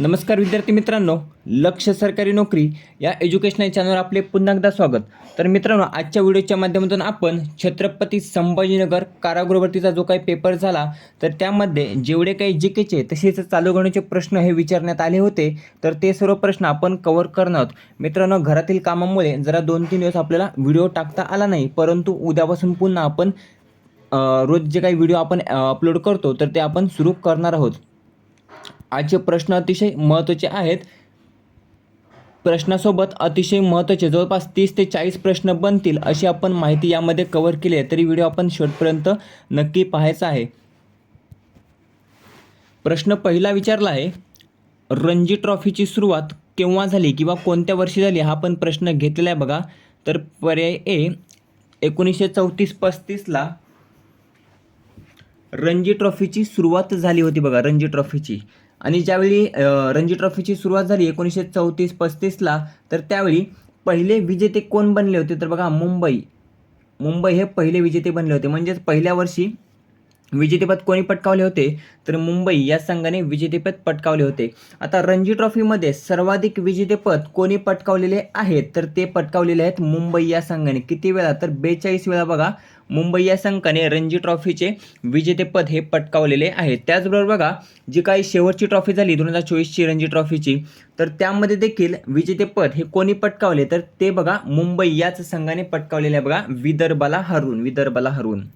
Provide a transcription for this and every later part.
नमस्कार विद्यार्थी मित्रांनो लक्ष सरकारी नोकरी या एज्युकेशनल चॅनलवर आपले पुन्हा एकदा स्वागत. तर मित्रांनो आजच्या व्हिडिओच्या माध्यमातून आपण छत्रपती संभाजीनगर कारागृहवरतीचा जो काही पेपर झाला तर त्यामध्ये जेवढे काही जी केचे तसेच चालू गणितचे प्रश्न हे विचारण्यात आले होते. तर ते सर्व प्रश्न आपण कव्हर करणार आहोत. मित्रांनो घरातील कामामुळे जरा दोन तीन दिवस आपल्याला व्हिडिओ टाकता आला नाही परंतु उद्यापासून पुन्हा आपण रोज जे काही व्हिडिओ आपण अपलोड करतो तर ते आपण सुरू करणार आहोत. आजचे प्रश्न अतिशय महत्त्वाचे आहेत. प्रश्नासोबत अतिशय महत्त्वाचे जवळपास तीस ते चाळीस प्रश्न बनतील अशी आपण माहिती यामध्ये कव्हर केली आहे. तरी व्हिडिओ आपण शेवटपर्यंत नक्की पाहायचा आहे. प्रश्न पहिला विचारला आहे रणजी ट्रॉफीची सुरुवात केव्हा झाली किंवा कोणत्या वर्षी झाली? हा पण प्रश्न घेतलेला आहे बघा. तर पर्याय ए एकोणीसशे चौतीस पस्तीसला रणजी ट्रॉफीची सुरुवात झाली होती बघा. रणजी ट्रॉफीची. आणि ज्यावेळी रणजी ट्रॉफीची सुरुवात झाली एकोणीसशे चौतीस पस्तीसला तर त्यावेळी पहिले विजेते कोण बनले होते? तर बघा मुंबई. मुंबई हे पहिले विजेते बनले होते. म्हणजेच पहिल्या वर्षी विजेतेपद कोणी पटकावले होते? तर मुंबई या संघाने विजेतेपद पटकावले होते. आता रणजी ट्रॉफीमध्ये सर्वाधिक विजेतेपद कोणी पटकावलेले आहेत तर ते पटकावलेले आहेत मुंबई या संघाने. किती वेळा? तर बेचाळीस वेळा बघा मुंबई या संघाने रणजी ट्रॉफीचे विजेतेपद हे पटकावलेले आहे. त्याचबरोबर बघा जी काही शेवटची ट्रॉफी झाली दोन हजार चोवीसची रणजी ट्रॉफीची तर त्यामध्ये देखील विजेतेपद हे कोणी पटकावले? तर ते बघा मुंबई याच संघाने पटकावलेले आहे बघा विदर्भाला हरवून विदर्भाला हरवून.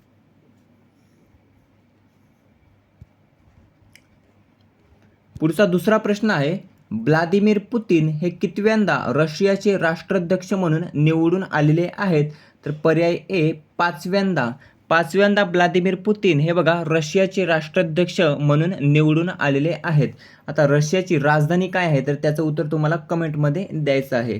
पुढचा दुसरा प्रश्न आहे व्लादिमीर पुतीन हे कितव्यांदा रशियाचे राष्ट्राध्यक्ष म्हणून निवडून आलेले आहेत? तर पर्याय ए पाचव्यांदा. पाचव्यांदा व्लादिमीर पुतीन हे बघा रशियाचे राष्ट्राध्यक्ष म्हणून निवडून आलेले आहेत. आता रशियाची राजधानी काय आहे? तर त्याचं उत्तर तुम्हाला कमेंटमध्ये द्यायचं आहे.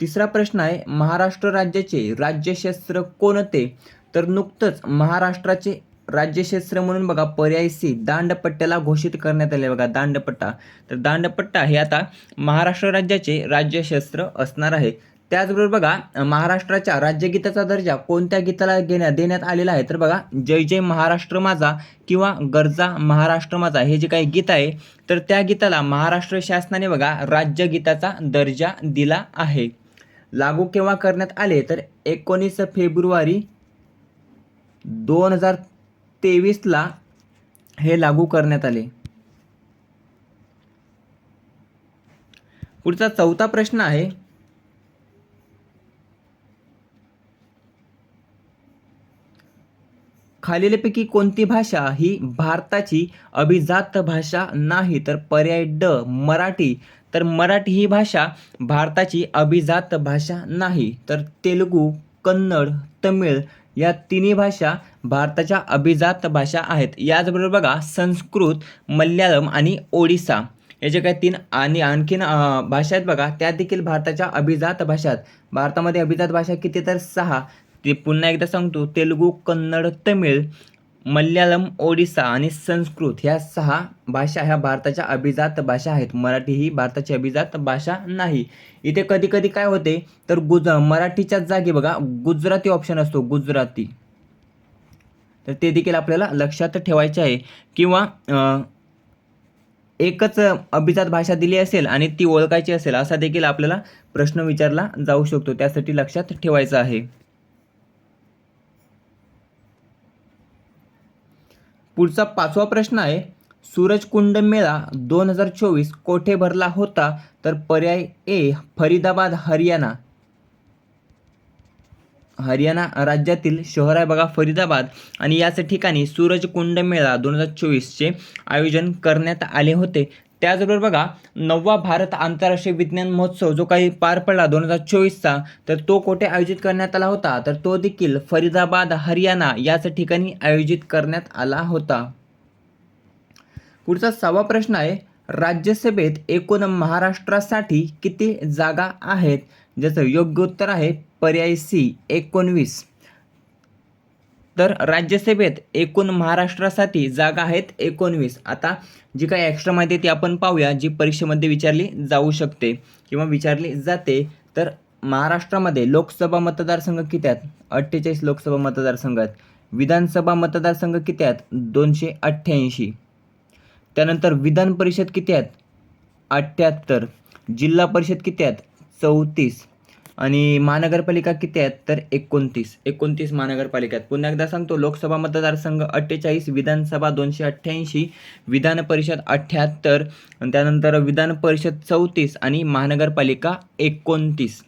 तिसरा प्रश्न आहे महाराष्ट्र राज्याचे राज्यशस्त्र कोणते? तर नुकतंच महाराष्ट्राचे राज्यशस्त्र म्हणून बघा पर्याय सी दांडपट्ट्याला घोषित करण्यात आले बघा दांडपट्टा. तर दांडपट्टा हे आता महाराष्ट्र राज्याचे राज्यशस्त्र असणार आहे. त्याचबरोबर बघा महाराष्ट्राच्या राज्यगीताचा दर्जा कोणत्या गीताला घेण्यात देण्यात आलेला आहे? तर बघा जय जय महाराष्ट्र माझा किंवा गरजा महाराष्ट्र माझा हे जे काही गीत आहे तर त्या गीताला महाराष्ट्र शासनाने बघा राज्यगीताचा दर्जा दिला आहे. लागू केव्हा करण्यात आले? तर एकोणीस फेब्रुवारी दोन हजार तेवीसला हे लागू करण्यात आले. पुढचा चौथा प्रश्न आहे खालीलपैकी कोणती भाषा ही भारताची अभिजात भाषा नाही तर पर्याय ड मराठी. तर मराठी ही भाषा भारताची अभिजात भाषा नाही तर तेलुगू कन्नड तमिळ या तिन्ही भाषा भारताच्या अभिजात भाषा आहेत. याचबरोबर बघा संस्कृत मल्याळम आणि ओडिसा हे जे काही तीन आणि आणखीन भाषा आहेत बघा त्या देखील भारताच्या अभिजात भाषा आहेत. भारतामध्ये अभिजात भाषा किती? तर सहा. ते पुन्हा एकदा सांगतो तेलुगू कन्नड तमिळ मल्याळम ओडिसा आणि संस्कृत ह्या सहा भाषा ह्या भारताच्या अभिजात भाषा आहेत. मराठी ही भारताची अभिजात भाषा नाही. इथे कधी कधी काय होते तर गुज मराठीच्या जागी बघा गुजराती ऑप्शन असतो गुजराती. तर ते देखील आपल्याला लक्षात ठेवायचे आहे. किंवा एकच अभिजात भाषा दिली असेल आणि ती ओळखायची असेल असा देखील आपल्याला प्रश्न विचारला जाऊ शकतो. त्यासाठी लक्षात ठेवायचं आहे. पुढचा पाचवा प्रश्न आहे सूरजकुंड मेळा दोन हजार चोवीस कोठे भरला होता? तर पर्याय ए फरीदाबाद हरियाणा. हरियाणा राज्यातील शहर आहे बघा फरीदाबाद. आणि याच ठिकाणी सूरजकुंड मेळा दोन हजार चोवीसचे आयोजन करण्यात आले होते. त्याचबरोबर बघा नववा भारत आंतरराष्ट्रीय विज्ञान महोत्सव जो काही पार पडला दोन हजार चोवीसचा तर तो कोठे आयोजित करण्यात आला होता? तर तो देखील फरीदाबाद हरियाणा याच ठिकाणी आयोजित करण्यात आला होता. पुढचा सहावा प्रश्न आहे राज्यसभेत एकूण महाराष्ट्रासाठी किती जागा आहेत? ज्याचं योग्य उत्तर आहे पर्याय सी एकोणवीस. तर राज्यसभेत एकूण महाराष्ट्रासाठी जागा आहेत एकोणवीस. आता जी काही एक्स्ट्रा माहिती आहे ती आपण पाहूया जी परीक्षेमध्ये विचारली जाऊ शकते किंवा विचारली जाते तर महाराष्ट्रामध्ये लोकसभा मतदारसंघ किती आहेत? अठ्ठेचाळीस लोकसभा मतदारसंघ आहेत. विधानसभा मतदारसंघ किती आहेत? दोनशे अठ्ठ्याऐंशी. त्यानंतर विधान परिषद किती आहेत? अठ्ठ्याहत्तर. जिल्हा परिषद किती आहेत? चौतीस. आणि महानगरपालिका किती आहेत? तर एकोणतीस. एकोणतीस महानगरपालिका आहेत. पुन्हा एकदा सांगतो लोकसभा मतदारसंघ अठ्ठेचाळीस विधानसभा दोनशे अठ्ठ्याऐंशी विधान परिषद अठ्ठ्याहत्तर आणि त्यानंतर विधान परिषद चौतीस आणि महानगरपालिका एकोणतीस.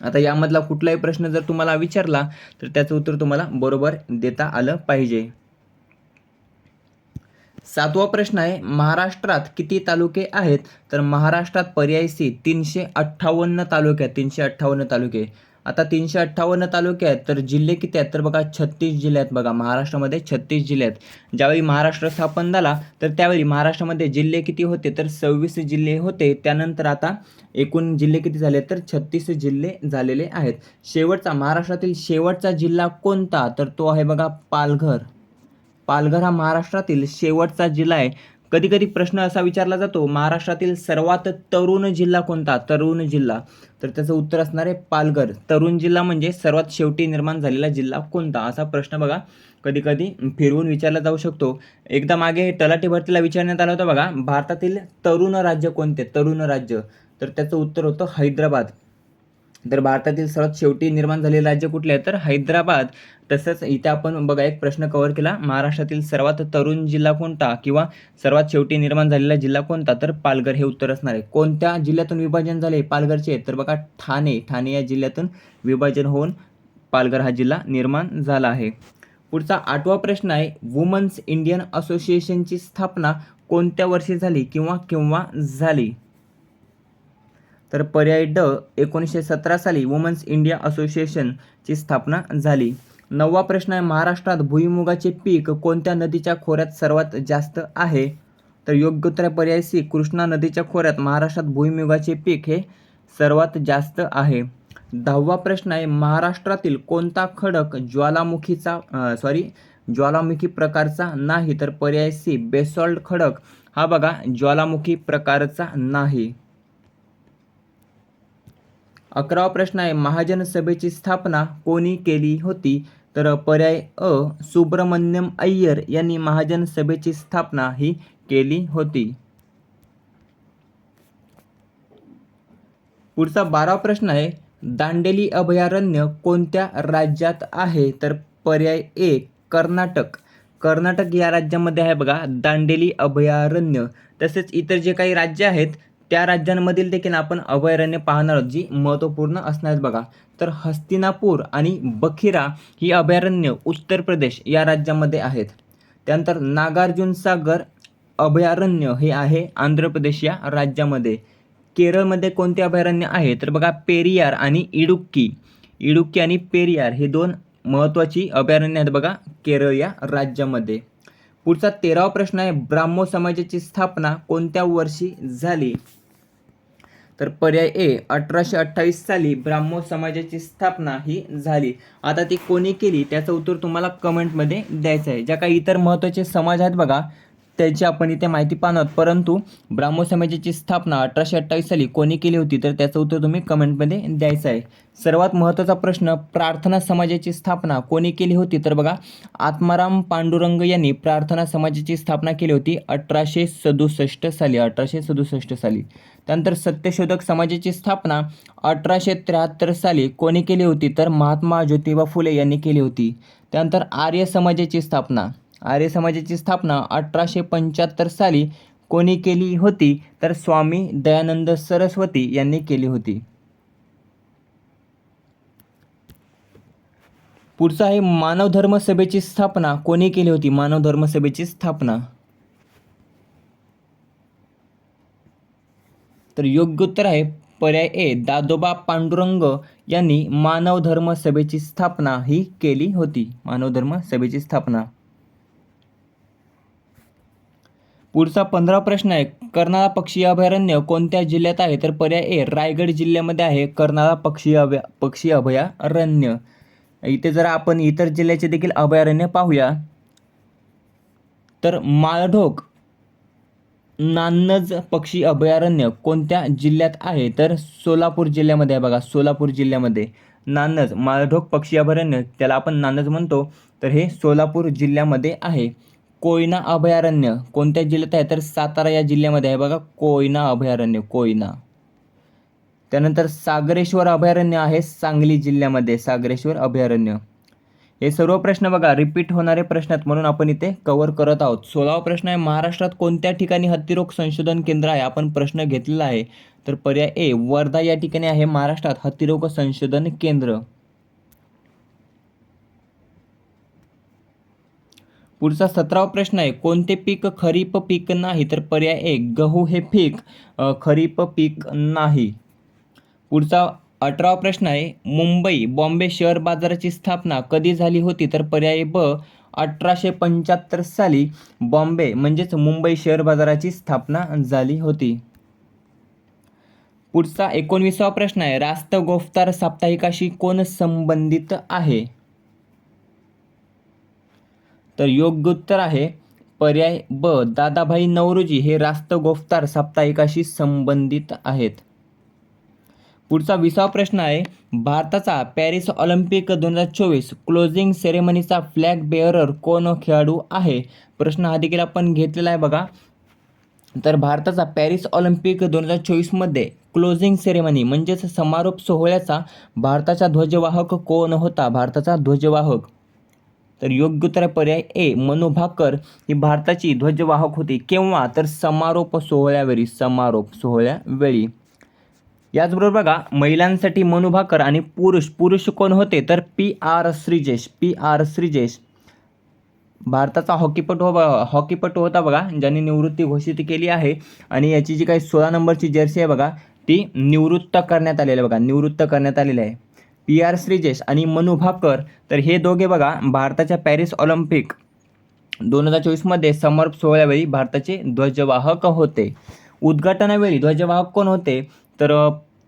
आता यामधला कुठलाही प्रश्न जर तुम्हाला विचारला तर त्याचं उत्तर तुम्हाला बरोबर देता आलं पाहिजे. सातवा प्रश्न आहे महाराष्ट्रात किती तालुके आहेत? तर महाराष्ट्रात पर्याय सी तीनशे अठ्ठावन्न तालुके आहेत. तीनशे अठ्ठावन्न तालुके. आता तीनशे अठ्ठावन्न तालुके आहेत तर जिल्हे किती आहेत? तर बघा छत्तीस जिल्हे आहेत बघा महाराष्ट्रामध्ये छत्तीस जिल्हे आहेत. ज्यावेळी महाराष्ट्र स्थापन झाला तर त्यावेळी महाराष्ट्रामध्ये जिल्हे किती होते? तर सव्वीस जिल्हे होते. त्यानंतर आता एकूण जिल्हे किती झाले? तर छत्तीस जिल्हे झालेले आहेत. शेवटचा महाराष्ट्रातील शेवटचा जिल्हा कोणता? तर तो आहे बघा पालघर. पालघर हा महाराष्ट्रातील शेवटचा जिल्हा आहे. कधी कधी प्रश्न असा विचारला जातो महाराष्ट्रातील सर्वात तरुण जिल्हा कोणता? तरुण जिल्हा. तर त्याचं उत्तर असणार आहे पालघर. तरुण जिल्हा म्हणजे सर्वात शेवटी निर्माण झालेला जिल्हा कोणता? असा प्रश्न बघा. कधी कधी फिरवून विचारला जाऊ शकतो. एकदा मागे तलाठी भरतीला विचारण्यात आलं होतं बघा भारतातील तरुण राज्य कोणते? तरुण राज्य. तर त्याचं उत्तर होतं हैदराबाद. तर भारतातील सर्वात शेवटी निर्माण झालेले राज्य कुठले आहे? तर हैदराबाद. तसंच इथे आपण बघा एक प्रश्न कव्हर केला. महाराष्ट्रातील सर्वात तरुण जिल्हा कोणता? किंवा सर्वात शेवटी निर्माण झालेला जिल्हा कोणता? तर पालघर हे उत्तर असणार आहे. कोणत्या जिल्ह्यातून विभाजन झाले पालघरचे. तर बघा ठाणे. ठाणे या जिल्ह्यातून विभाजन होऊन पालघर हा जिल्हा निर्माण झाला आहे. पुढचा आठवा प्रश्न आहे वुमन्स इंडियन असोसिएशनची स्थापना कोणत्या वर्षी झाली? किंवा केव्हा झाली? तर पर्याय ड एकोणीसशे सतरा साली वुमन्स इंडिया असोसिएशनची स्थापना झाली. नववा प्रश्न आहे महाराष्ट्रात भुईमुगाचे पीक कोणत्या नदीच्या खोऱ्यात सर्वात जास्त आहे? तर योग्य उत्तर पर्याय सी कृष्णा नदीच्या खोऱ्यात महाराष्ट्रात भुईमुगाचे पीक हे सर्वात जास्त आहे. दहावा प्रश्न आहे महाराष्ट्रातील कोणता खडक ज्वालामुखीचा सॉरी ज्वालामुखी प्रकारचा नाही? तर पर्याय सी बेसॉल्ट खडक. हा बघा ज्वालामुखी प्रकारचा नाही. अकरावा प्रश्न आहे महाजन सभेची स्थापना कोणी केली होती? तर पर्याय अ सुब्रमण्यम अय्यर यांनी महाजन सभेची स्थापना ही केली होती. पुढचा बारावा प्रश्न आहे दांडेली अभयारण्य कोणत्या राज्यात आहे? तर पर्याय ए कर्नाटक. कर्नाटक या राज्यामध्ये आहे बघा दांडेली अभयारण्य. तसेच इतर जे काही राज्य आहेत त्या राज्यांमधील देखील आपण अभयारण्य पाहणार आहोत जी महत्त्वपूर्ण असणार आहेत बघा. तर हस्तिनापूर आणि बखिरा ही अभयारण्य उत्तर प्रदेश या राज्यामध्ये आहेत. त्यानंतर नागार्जुन सागर अभयारण्य हे आहे आंध्र प्रदेश या राज्यामध्ये. केरळमध्ये कोणते अभयारण्य आहे? तर बघा पेरियार आणि इडुक्की. इडुक्की आणि पेरियार हे दोन महत्त्वाची अभयारण्य आहेत बघा केरळ या राज्यामध्ये. पुढचा तेरावा प्रश्न आहे ब्राह्मो समाजाची स्थापना कोणत्या वर्षी झाली? तर पर्याय ए अठराशे अठ्ठावीस साली ब्राह्मो समाजाची स्थापना ही झाली. आता ती कोणी केली? त्याचं उत्तर तुम्हाला कमेंटमध्ये द्यायचं आहे. ज्या काही इतर महत्त्वाचे समाज आहेत बघा त्याची आपण इथे माहिती पाहणार आहोत. परंतु ब्राह्मो समाजाची स्थापना अठराशे अठ्ठावीस साली कोणी केली होती? तर त्याचं उत्तर तुम्ही कमेंटमध्ये द्यायचं आहे. सर्वात महत्त्वाचा प्रश्न प्रार्थना समाजाची स्थापना कोणी केली होती? तर बघा आत्माराम पांडुरंग यांनी प्रार्थना समाजाची स्थापना केली होती अठराशे सदुसष्ट साली अठराशे सदुसष्ट साली. त्यानंतर सत्यशोधक समाजाची स्थापना अठराशे त्र्याहत्तर साली कोणी केली होती? तर महात्मा ज्योतिबा फुले यांनी केली होती. त्यानंतर आर्य समाजाची स्थापना आर्य समाजाची स्थापना अठराशे पंच्याहत्तर साली कोणी केली होती? तर स्वामी दयानंद सरस्वती यांनी केली होती. पुढचं आहे मानव धर्म सभेची स्थापना. कोणी केली होती? मानव धर्म सभेची स्थापना. तर योग्य उत्तर आहे पर्याय ए दादोबा पांडुरंग यांनी मानव धर्म सभेची स्थापना ही केली होती. मानव धर्म सभेची स्थापना. पुढचा पंधरा प्रश्न आहे. कर्नाळा पक्षी अभयारण्य कोणत्या जिल्ह्यात आहे? तर पर्याय ए रायगड जिल्ह्यामध्ये आहे. कर्नाळा पक्षी अभया पक्षी अभयारण्य. इथे जर आपण इतर जिल्ह्याचे देखील अभयारण्य पाहूया तर माळढोक नान्नज पक्षी अभयारण्य कोणत्या जिल्ह्यात आहे? तर सोलापूर जिल्ह्यामध्ये आहे बघा सोलापूर जिल्ह्यामध्ये. नान्नज माळढोक पक्षी अभयारण्य त्याला आपण नान्नज म्हणतो. तर हे सोलापूर जिल्ह्यामध्ये आहे. कोयना अभयारण्य कोणत्या जिल्ह्यात आहे? तर सातारा या जिल्ह्यामध्ये आहे बघा कोयना अभयारण्य कोयना. त्यानंतर सागरेश्वर अभयारण्य आहे सांगली जिल्ह्यामध्ये सागरेश्वर अभयारण्य. हे सर्व प्रश्न बघा रिपीट होणारे प्रश्न आहेत म्हणून आपण इथे कव्हर करत आहोत. सोळावा प्रश्न आहे महाराष्ट्रात कोणत्या ठिकाणी हत्तीरोग संशोधन केंद्र आहे? आपण प्रश्न घेतलेला आहे. तर पर्याय ए वर्धा या ठिकाणी आहे महाराष्ट्रात हत्तीरोग संशोधन केंद्र. पुढचा सतरावा प्रश्न आहे कोणते पीक खरीप पीक नाही तर पर्याय एक गहू हे पीक खरीप पीक नाही. पुढचा अठरावा प्रश्न आहे मुंबई बॉम्बे शेअर बाजाराची स्थापना कधी झाली होती तर पर्याय ब अठराशे पंच्याहत्तर साली बॉम्बे म्हणजेच मुंबई शेअर बाजाराची स्थापना झाली होती. पुढचा एकोणविसावा प्रश्न आहे रास्त गोफ्तार साप्ताहिकाशी कोण संबंधित आहे? तर योग्य उत्तर आहे. पर्याय ब. दादाभाई नवरोजी हे रास्त गोफ्तार साप्ताहिकाशी संबंधित आहेत. पुढचा विसावा प्रश्न आहे. भारताचा पॅरिस ऑलिम्पिक दोन हजार चोवीस क्लोजिंग सेरेमनीचा फ्लॅग बेअरर कोण खेळाडू आहे? प्रश्न हा देखील आपण घेतलेला आहे बघा. तर भारताचा पॅरिस ऑलिम्पिक दोन हजार चोवीसमध्ये क्लोजिंग सेरेमनी म्हणजेच समारोप सोहळ्याचा भारताचा ध्वजवाहक कोण होता? भारताचा ध्वजवाहक तर योग्य उत्तर पर्याय ए मनोभाकर ही भारताची ध्वजवाहक होती. केव्हा? तर समारोप सोहळ्यावेळी समारोप सोहळ्यावेळी. याचबरोबर बघा महिलांसाठी मनुभाकर आणि पुरुष. पुरुष कोण होते? तर P R Sreejesh. P R Sreejesh. भारताचा हॉकीपटू हो हॉकीपटू होता बघा ज्यांनी निवृत्ती घोषित केली आहे. आणि याची जी काही सोळा नंबरची जर्सी आहे बघा ती निवृत्त करण्यात आलेली आहे बघा. निवृत्त करण्यात आलेली आहे. पी आर श्रीजेश आणि मनू भाकर तर हे दोघे बघा भारताच्या पॅरिस ऑलिम्पिक दोन हजार चोवीसमध्ये समारोप सोहळ्यावेळी भारताचे ध्वजवाहक होते. उद्घाटनावेळी ध्वजवाहक कोण होते? तर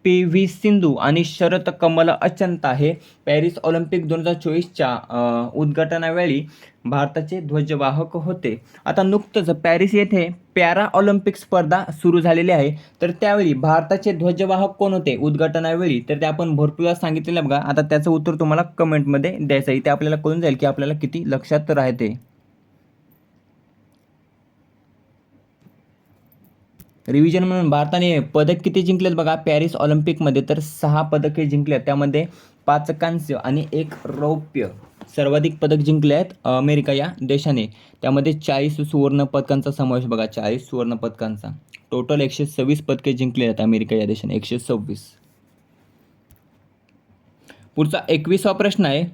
पी व्ही सिंधू आणि शरत कमल अचंता हे पॅरिस ऑलिम्पिक दोन हजार चोवीसच्या उद्घाटनावेळी भारताचे ध्वजवाहक होते. आता नुकतंच पॅरिस येथे पॅरा ऑलिम्पिक स्पर्धा सुरू झालेली आहे. तर त्यावेळी भारताचे ध्वजवाहक कोण होते? उद्घाटनावेळी. तर ते आपण भरपूर वेळा सांगितलेलं बघा. आता त्याचं उत्तर तुम्हाला कमेंटमध्ये द्यायचं आहे. ते आपल्याला कळून जाईल की आपल्याला किती लक्षात राहते. रिव्हिजन म्हणून भारताने पदक किती जिंकलेत बघा? पॅरिस ऑलिम्पिकमध्ये तर सहा पदके जिंकले आहेत त्यामध्ये पाच कांस्य आणि एक रौप्य सर्वाधिक पदक जिंकले आहेत अमेरिका या देशाने. त्यामध्ये चाळीस सुवर्ण पदकांचा समावेश बघा. चाळीस सुवर्ण पदकांचा. टोटल एकशे सव्वीस पदके जिंकले आहेत अमेरिका या देशाने. एकशे सव्वीस. पुढचा एकवीसवा प्रश्न आहे.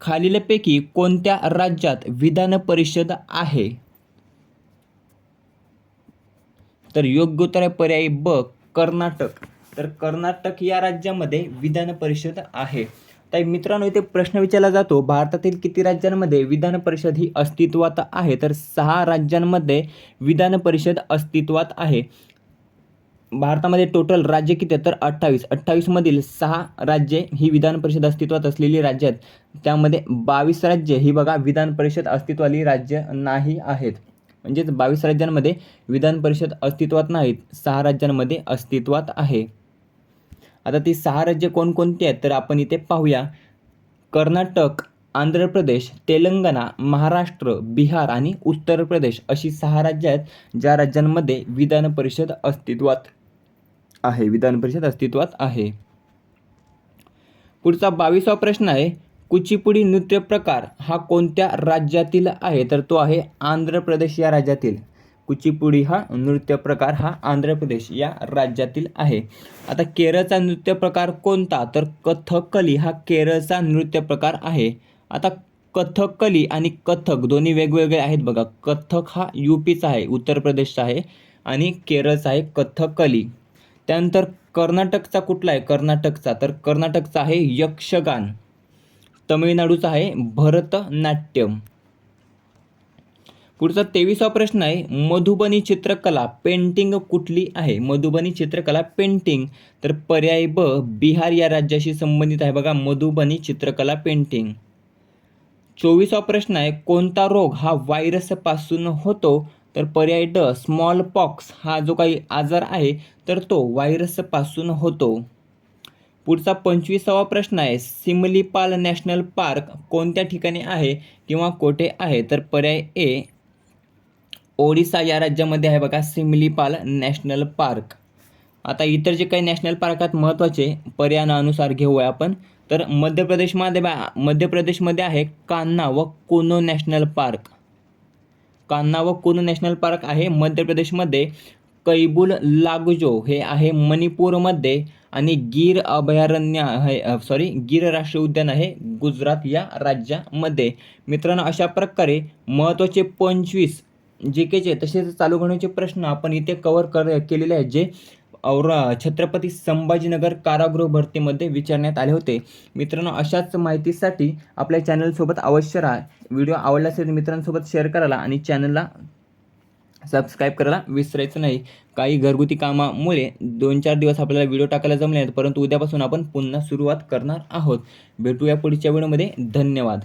खालीलपैकी कोणत्या राज्यात विधान परिषद आहे? तर योग्य उत्तर आहे पर्यायी ब कर्नाटक. तर कर्नाटक या राज्यामध्ये विधान परिषद आहे. तर मित्रांनो इथे प्रश्न विचारला जातो भारतातील किती राज्यांमध्ये विधान परिषद ही अस्तित्वात आहे? तर सहा राज्यांमध्ये विधान परिषद अस्तित्वात आहे. भारतामध्ये टोटल राज्य किती तर अठ्ठावीस. अठ्ठावीसमधील सहा राज्ये ही विधान परिषद अस्तित्वात असलेली राज्य आहेत. त्यामध्ये बावीस राज्ये ही बघा विधान परिषद अस्तित्वाली राज्य नाही आहेत. म्हणजेच बावीस राज्यांमध्ये विधान परिषद अस्तित्वात नाहीत सहा राज्यांमध्ये अस्तित्वात आहे. आता ती सहा राज्य कोणकोणती आहेत तर आपण इथे पाहूया. कर्नाटक आंध्र प्रदेश तेलंगणा महाराष्ट्र बिहार आणि उत्तर प्रदेश अशी सहा राज्य आहेत ज्या राज्यांमध्ये विधान परिषद अस्तित्वात आहे विधान परिषद अस्तित्वात आहे. पुढचा बावीसवा प्रश्न आहे कुचिपुडी नृत्य प्रकार हा कोणत्या राज्यातील आहे? तर तो आहे आंध्र प्रदेश या राज्यातील. कुचिपुडी हा नृत्य प्रकार हा आंध्र प्रदेश या राज्यातील आहे. आता केरळचा नृत्य प्रकार कोणता? तर कथकली हा केरळचा नृत्य प्रकार आहे. आता कथकली आणि कथक दोन्ही वेगवेगळे आहेत बघा. कथक हा यू पीचा आहे उत्तर प्रदेशचा आहे आणि केरळचा आहे कथकली. त्यानंतर कर्नाटकचा कुठला आहे? कर्नाटकचा. तर कर्नाटकचा आहे यक्षगान. तमिळनाडूचा आहे भरतनाट्यम. पुढचा तेवीसा प्रश्न आहे मधुबनी चित्रकला पेंटिंग कुठली आहे? मधुबनी चित्रकला पेंटिंग तर पर्याय ब बिहार या राज्याशी संबंधित आहे बघा मधुबनी चित्रकला पेंटिंग चोवीसा प्रश्न आहे कोणता रोग हा व्हायरसपासून होतो? तर पर्याय ड स्मॉल पॉक्स हा जो काही आजार आहे तर तो व्हायरसपासून होतो. पुढचा पंचवीसावा प्रश्न आहे सिमलीपाल नॅशनल पार्क कोणत्या ठिकाणी आहे किंवा कोठे आहे? तर पर्याय ए ओडिसा या राज्यामध्ये आहे बघा सिमलीपाल नॅशनल पार्क. आता इतर जे काही नॅशनल पार्क आहेत महत्त्वाचे पर्यायानुसार घेऊया आपण. तर मध्य प्रदेशमध्ये बा मध्य प्रदेशमध्ये आहे कान्हा व कोनो नॅशनल पार्क. कान्हा व कोनो नॅशनल पार्क आहे मध्य प्रदेशमध्ये कैबुल लागजो हे आहे मणिपूरमध्ये आणि गीर अभयारण्य आहे सॉरी गीर राष्ट्रीय उद्यान आहे गुजरात या राज्यामध्ये. मित्रांनो अशा प्रकारे महत्त्वाचे पंचवीस जे केचे तसेच चालू घडण्याचे प्रश्न आपण इथे कवर कर केलेले आहेत जे औरा छत्रपती संभाजीनगर कारागृह भरतीमध्ये विचारण्यात आले होते. मित्रांनो अशाच माहितीसाठी आपल्या चॅनलसोबत अवश्य राहा. व्हिडिओ आवडला असेल मित्रांसोबत शेअर करायला आणि चॅनलला सबस्क्राईब करायला विसरायचं नाही. काही घरगुती कामामुळे दोन चार दिवस आपल्याला व्हिडिओ टाकायला जमले नाहीत परंतु उद्यापासून आपण पुन्हा सुरुवात करणार आहोत. भेटूया पुढच्या व्हिडिओमध्ये धन्यवाद.